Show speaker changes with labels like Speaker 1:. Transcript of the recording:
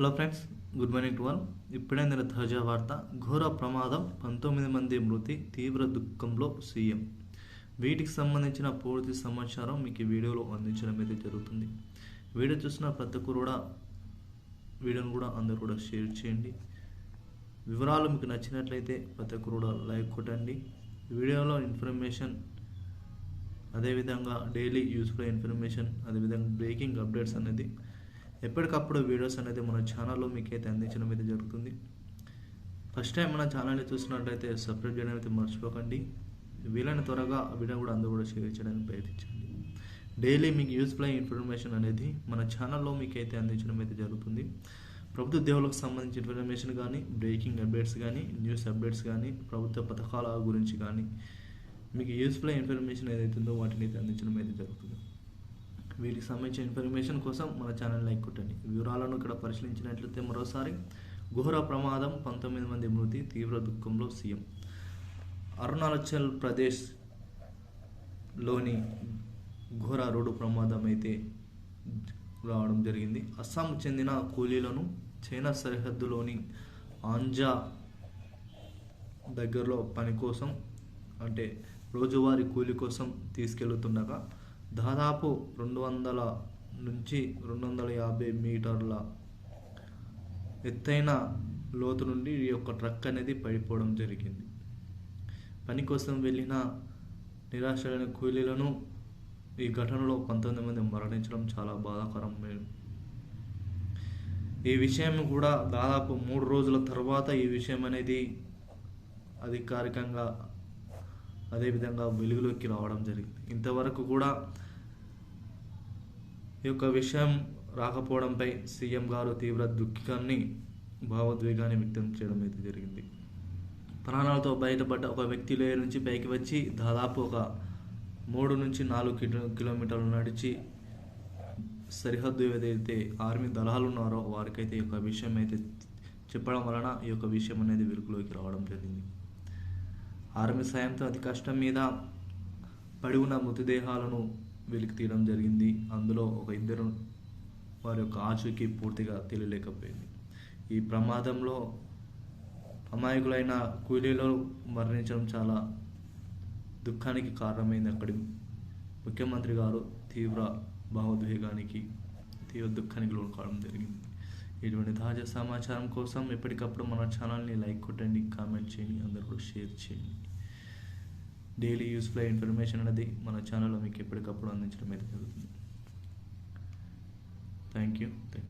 Speaker 1: Hello friends good morning to all ఇప్పుడే నేను తాజా వార్త ఘోర ప్రమాదం పంతొమ్మిది మంది మృతి తీవ్ర దుఃఖంలో సీఎం. వీటికి సంబంధించిన పూర్తి సమాచారం మీకు ఈ వీడియోలో అందించడం అయితే జరుగుతుంది. వీడియో చూసిన ప్రతి ఒక్కరు కూడా వీడియోను కూడా అందరూ కూడా షేర్ చేయండి. వివరాలు మీకు నచ్చినట్లయితే ప్రతి ఒక్కరు కూడా లైక్ కొట్టండి. వీడియోలో ఇన్ఫర్మేషన్ అదేవిధంగా డైలీ యూస్ఫుల్ ఇన్ఫర్మేషన్ అదేవిధంగా బ్రేకింగ్ అప్డేట్స్ అనేది ఎప్పటికప్పుడు వీడియోస్ అనేది మన ఛానల్లో మీకైతే అందించడం అయితే జరుగుతుంది. ఫస్ట్ టైం మన ఛానల్ని చూసినట్లయితే సబ్స్క్రైబ్ చేయడం అయితే మర్చిపోకండి. వీలైన త్వరగా వీడియో కూడా అందరూ కూడా షేర్ చేయడానికి ప్రయత్నించండి. డైలీ మీకు యూస్ఫుల్ అయిన ఇన్ఫర్మేషన్ అనేది మన ఛానల్లో మీకైతే అందించడం అయితే జరుగుతుంది. ప్రభుత్వ ఉద్యోగులకు సంబంధించిన ఇన్ఫర్మేషన్ కానీ బ్రేకింగ్ అప్డేట్స్ కానీ న్యూస్ అప్డేట్స్ కానీ ప్రభుత్వ పథకాల గురించి కానీ మీకు యూస్ఫుల్ అయిన ఇన్ఫర్మేషన్ ఏదైతుందో వాటిని అయితే అందించడం అయితే జరుగుతుంది. వీటికి సంబంధించిన ఇన్ఫర్మేషన్ కోసం మన ఛానల్ లైక్ కొట్టండి. వివరాలను ఇక్కడ పరిశీలించినట్లయితే మరోసారి ఘోర ప్రమాదం పంతొమ్మిది మంది మృతి తీవ్ర దుఃఖంలో సీఎం. అరుణాచల్ ప్రదేశ్లోని ఘోర రోడ్డు ప్రమాదం అయితే రావడం జరిగింది. అస్సాం చెందిన కూలీలను చైనా సరిహద్దులోని ఆంజా దగ్గరలో పని కోసం అంటే రోజువారీ కూలి కోసం తీసుకెళ్తుండగా దాదాపు రెండు వందల నుంచి రెండు వందల యాభై మీటర్ల ఎత్తైన లోతు నుండి ఈ యొక్క ట్రక్ అనేది పడిపోవడం జరిగింది. పని కోసం వెళ్ళిన నిరాశలైన కూలీలను ఈ ఘటనలో పంతొమ్మిది మంది మరణించడం చాలా బాధాకరం ఈ విషయం కూడా దాదాపు మూడు రోజుల తర్వాత ఈ విషయం అనేది అధికారికంగా అదేవిధంగా వెలుగులోకి రావడం జరిగింది. ఇంతవరకు కూడా ఈ యొక్క విషయం రాకపోవడంపై సీఎం గారు తీవ్ర దుఃఖాన్ని భావోద్వేగాన్ని వ్యక్తం చేయడం అయితే జరిగింది. ప్రాణాలతో బయటపడ్డ ఒక వ్యక్తి లేయర్ నుంచి పైకి వచ్చి దాదాపు ఒక మూడు నుంచి నాలుగు కిలో కిలోమీటర్లు నడిచి సరిహద్దు ఏదైతే ఆర్మీ దళాలు ఉన్నారో వారికైతే ఈ యొక్క విషయం అయితే చెప్పడం వలన ఈ యొక్క విషయం అనేది వెలుగులోకి రావడం జరిగింది. ఆర్మీ సాయంతో అతి కష్టం మీద పడి ఉన్న మృతదేహాలను వెలికి తీయడం జరిగింది. అందులో ఒక ఇద్దరు వారి యొక్క ఆచూకీ పూర్తిగా తెలియలేకపోయింది. ఈ ప్రమాదంలో అమాయకులైన కూలీలు మరణించడం చాలా దుఃఖానికి కారణమైంది. అక్కడి ముఖ్యమంత్రి గారు తీవ్ర భావోద్వేగానికి తీవ్ర దుఃఖానికి లోను కావడం జరిగింది. ఇటువంటి తాజా సమాచారం కోసం ఎప్పటికప్పుడు మన ఛానల్ని లైక్ కొట్టండి కామెంట్ చేయండి అందరూ కూడా షేర్ చేయండి. డైలీ యూస్ఫుల్ ఇన్ఫర్మేషన్ అనేది మన ఛానల్లో మీకు ఎప్పటికప్పుడు అందించడం అయితే జరుగుతుంది. Thank you. Thank you